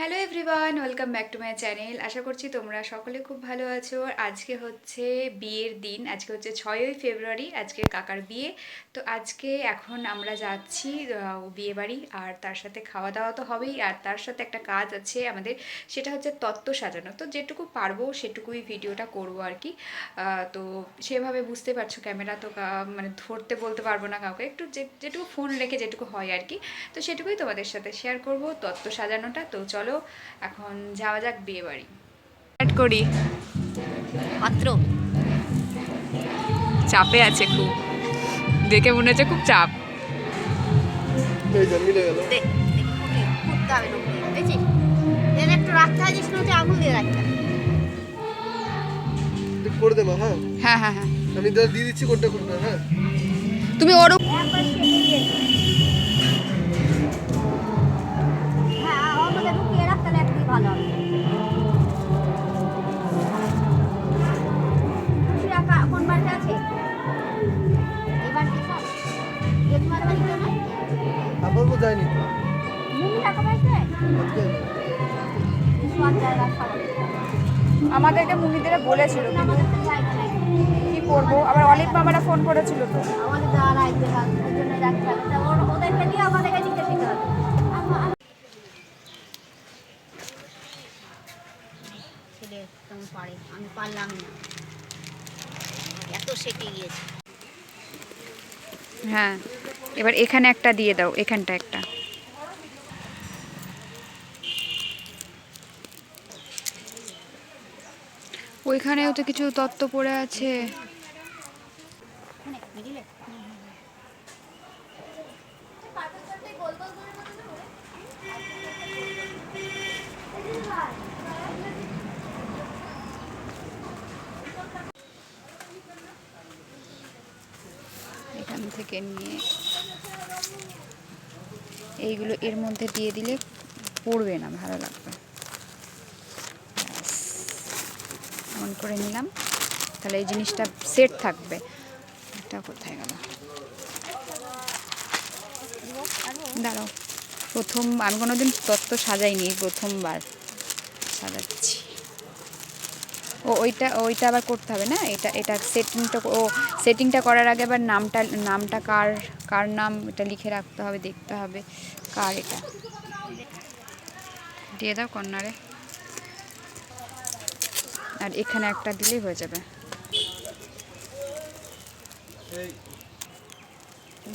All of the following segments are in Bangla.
Hello everyone welcome back to my channel আশা করছি তোমরা সকলে খুব ভালো আছো। আজকে হচ্ছে বিয়ের দিন, আজকে হচ্ছে ছয়ই ফেব্রুয়ারি, আজকে কাকার বিয়ে। তো আজকে এখন আমরা যাচ্ছি বিয়ে বাড়ি আর তার সাথে খাওয়া দাওয়া তো হবেই, আর তার সাথে একটা কাজ আছে আমাদের, সেটা হচ্ছে তত্ত্ব সাজানো। তো যেটুকু পারব সেটুকুই ভিডিওটা করব আর কি। তো সেভাবে বুঝতে পারছ ক্যামেরা তো মানে ধরতে বলতে পারব না কাউকে। একটু যেটুকু ফোন রেখে যেটুকু হয় আর কি। তো সেটুকুই তোমাদের সাথে শেয়ার করব তত্ত্ব সাজানোটা। তো চলো এখন যাওয়া যাক বিয়ে বাড়ি স্টার্ট করি। পাত্র চাপে আছে খুব। দেখে মনে হচ্ছে খুব চাপ। হয় হ্যাঁ? হ্যাঁ হ্যাঁ হ্যাঁ। আমি দিয়ে দিচ্ছি কোনটা কোনটা হ্যাঁ? তুমি ওর যায়নি আমাদেরকে মুনিদেরা বলেছিল কি করব? আবার অলিভ মামারা ফোন করেছিল তো। আম- আম- ছেলে কেমন পারে আমি পারলামই না এত গিয়েছে হ্যাঁ। এবার এখানে একটা দিয়ে দাও, এখানটা একটা। ওইখানেও তো কিছু তত্ত্ব পড়ে আছে। এখান থেকে নিয়ে এইগুলো এর মধ্যে দিয়ে দিলে পড়বে না, ভালো লাগবে। এমন করে নিলাম। তাহলে এই জিনিসটা সেট থাকবে। এটা কোথায় গেল? দাঁড়াও। প্রথম আমি কোনোদিন তত্ত্ব সাজাইনি, প্রথমবার সাজাচ্ছি। ও ওইটা ওইটা আবার করতে হবে না? এটা এটা সেটিংটা ও সেটিংটা করার আগে আবার নামটা নামটা কার কার নাম এটা লিখে রাখতে হবে, দেখতে হবে কার এটা। দিয়ে দাও কর্নারে। আর এখানে একটা দিলেই হয়ে যাবে।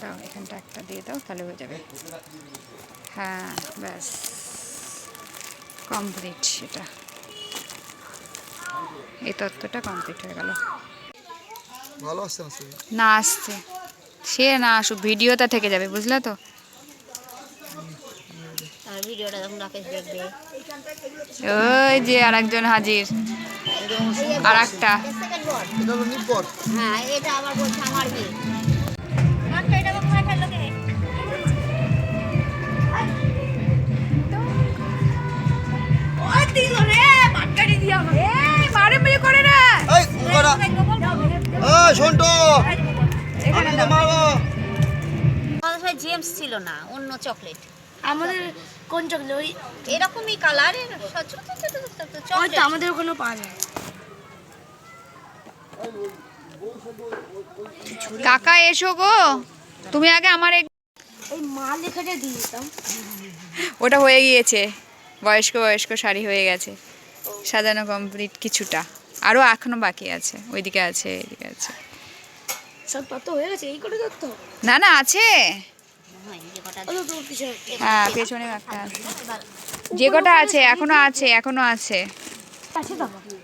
দাও, এখানটা একটা দিয়ে দাও, তাহলে হয়ে যাবে। হ্যাঁ ব্যাস। কমপ্লিট সেটা। এই তত্ত্বটা কমপ্লিট হয়ে গেল। ভালো আসছে না না আসছে। সে না আসুক ভিডিওটা থেকে যাবে বুঝলে তো? আর ভিডিওটা যখন রাকেশ দেখবে। ওই যে আর একজন হাজির। আর একটা এটা হলো নিপর হ্যাঁ এটা আবার বলছে আমার বিয়ে আমাদের ছিল না অন্য চকলেট আমাদের কোন চকলেট ওই এরকমই কালারের চকলেট আমাদের ওখানেও পাওয়া যায়। কাকা এসো গো। তুমি আগে আমার এক- ওই মা লেখাটা দিয়ে দিতাম ওটা হয়ে গিয়েছে। বয়স্ক বয়স্ক শাড়ি হয়ে গেছে। সাজানো কমপ্লিট কিছুটা। আরও এখনও বাকি আছে। ওইদিকে আছে এদিকে আছে। সব তত হয়ে গেছে এই করে তত না না আছে। হয়, পিছনে হ্যাঁ পেছনে একটা আছে। যে কটা আছে এখনও আছে এখনও আছে।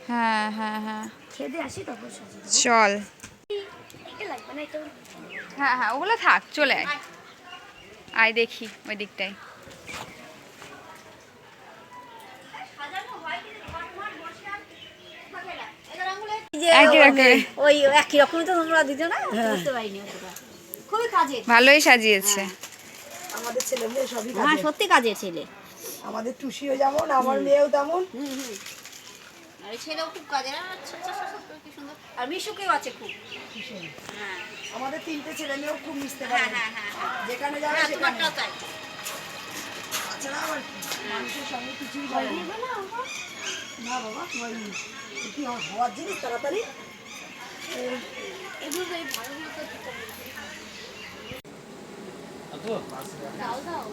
হ্যাঁ হ্যাঁ হ্যাঁ। চল। হ্যাঁ হ্যাঁ ওগুলো থাক চলে আয়। আয় দেখি ওই দিকটায়। ওই একই রকমই তো তোমরা দিতে না বুঝতে পারিনি খুবই কাজে ভালোই সাজিয়েছে। আমাদের ছেলে মেয়ে সবই হ্যাঁ সত্যি কাজে ছেলে। আমাদের টুসিও যেমন আমার মেয়েও তেমন। হুম হুম আর ছেলেও খুব কাজের। আর কি সুন্দর। আর মিশুকেও আছে খুব। হ্যাঁ। আমাদের তিনটে ছেলে মেয়েও খুব মিশতে হ্যাঁ পারে। হ্যাঁ হ্যাঁ যেখানে যাবে সেখানে। তাছাড়া আবার মানুষের সঙ্গে কিছুই হয় না। না বাবা হয়নি কি হওয়ার জিনিস তাড়াতাড়ি। এগুলো ভালো মতো দিতে হবে। দাও দাও